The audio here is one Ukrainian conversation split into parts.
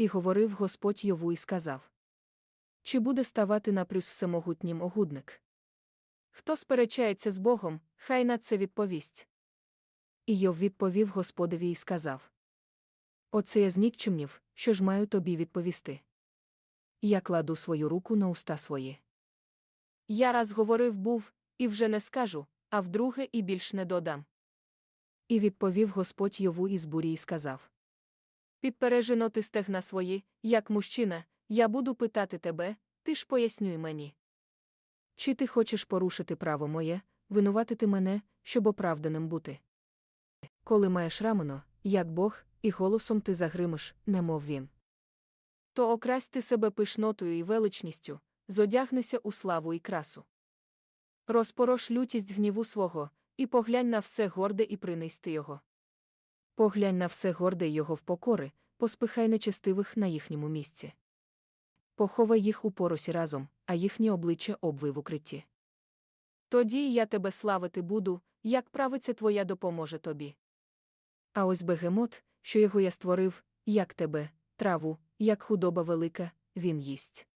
І говорив Господь Йову і сказав: Чи буде ставати на плюс всемогутнім огудник? Хто сперечається з Богом, хай на це відповість. І Йов відповів Господові і сказав: Оце я знікчемнів, що ж маю тобі відповісти. Я кладу свою руку на уста свої. Я раз говорив був, і вже не скажу, а вдруге і більш не додам. І відповів Господь Йову із бурі і сказав: Підпережено ти стегна свої, як мужчина, я буду питати тебе, ти ж пояснюй мені. Чи ти хочеш порушити право моє, винуватити мене, щоб оправданим бути? Коли маєш рамено, як Бог, і голосом ти загримиш, немов він. То окрасть ти себе пишнотою і величністю, зодягнися у славу і красу. Розпорош лютість гніву свого, і поглянь на все горде і принести його. Поглянь на все горде його впокори, поспихай нечестивих на їхньому місці. Поховай їх у поросі разом, а їхнє обличчя обвий в укритті. Тоді я тебе славити буду, як правиця твоя допоможе тобі. А ось бегемот, що його я створив, як тебе, траву, як худоба велика, він їсть.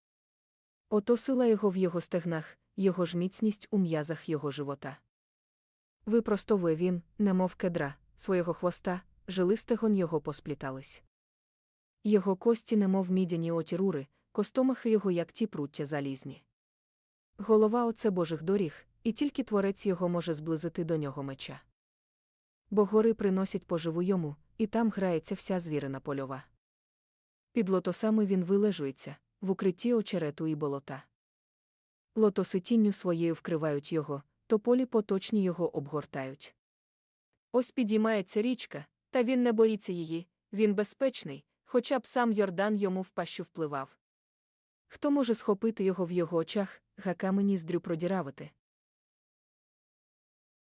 Ото сила його в його стегнах, його ж міцність у м'язах його живота. Випростовує він, немов кедра, свого хвоста, жилистегон його посплітались. Його кості, немов мідяні отірури, костомахи його, як ті пруття залізні. Голова оце Божих доріг, і тільки творець його може зблизити до нього меча. Бо гори приносять поживу йому, і там грається вся звірина польова. Під лотосами він вилежується, в укритті очерету і болота. Лотоси тінню своєю вкривають його, тополі поточні його обгортають. Ось підіймається річка, та він не боїться її, він безпечний, хоча б сам Йордан йому в пащу впливав. Хто може схопити його в його очах, гака мені здрю продіравити?